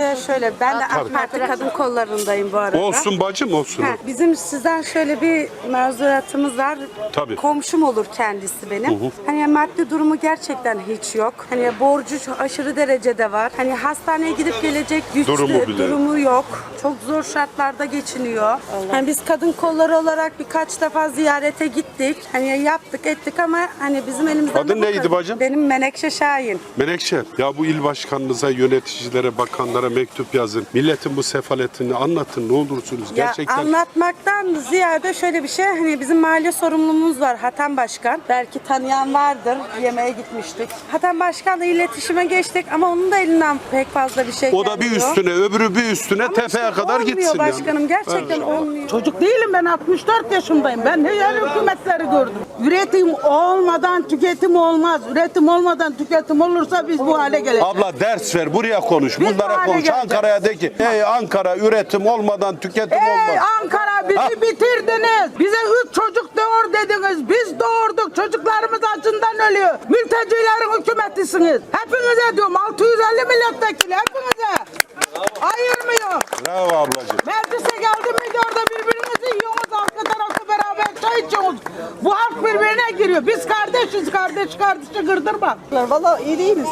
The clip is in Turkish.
size şöyle, ben de. AK Parti kadın kollarındayım bu arada. Olsun bacım olsun. Ha, bizim sizden şöyle bir mevzuatımız var. Tabii. Komşum olur kendisi benim. Hani maddi durumu gerçekten hiç yok. Hani borcu çok aşırı derecede var. Hani hastaneye gidip gelecek güçlü Durumu bile. durumu yok. Çok zor şartlarda geçiniyor. Hani biz kadın kolları olarak birkaç defa ziyarete gittik. Hani yaptık ettik ama hani bizim elimizden Adın de bu neydi kadar. bacım? Benim Menekşe Şahin. Menekşe ya bu il başkanınıza, yöneticilere, bakanlara mektup yazın. Milletin bu sefaletini anlatın ne olursunuz. Ya Gerçekten anlatmaktan ziyade şöyle bir şey hani bizim mahalle sorumluluğumuz var Hatem Başkan. Belki tanıyan vardır. Yemeğe gitmiştik. Hatem Başkan'la iletişime geçtik ama onun da elinden pek fazla bir şey o da bir gelmiyor. üstüne öbürü bir üstüne Ama tepeye işte kadar olmuyor gitsin başkanım yani. gerçekten Evet. olmuyor. Çocuk değilim ben 64 yaşındayım. Ben ne yer hükümetleri gördüm. Üretim olmadan tüketim olmaz. Üretim olmadan tüketim olursa biz bu hale geleceğiz. Abla ders ver buraya konuş. Biz bu Bunlara hale konuş. geleceğiz. Ankara'ya de ki ey Ankara üretim olmadan tüketim Ey olmaz. Ankara bizi Ha. bitirdiniz. Bize üç çocuk doğur dediniz. Biz doğurduk. Çocuklarımız acından ölüyor. Mültecilerin hükümetisiniz. Hepinize diyorum 650 milletvekili hepinize. Ayırmıyor. Bravo ablacığım. Meclise geldi miydi orada birbirinizi yiyorsunuz. Arka tarafta beraber çay içiyorsunuz. Bu halk birbirine giriyor. Biz kardeşiz kardeş kardeşi kırdırma. Valla iyi değiliz.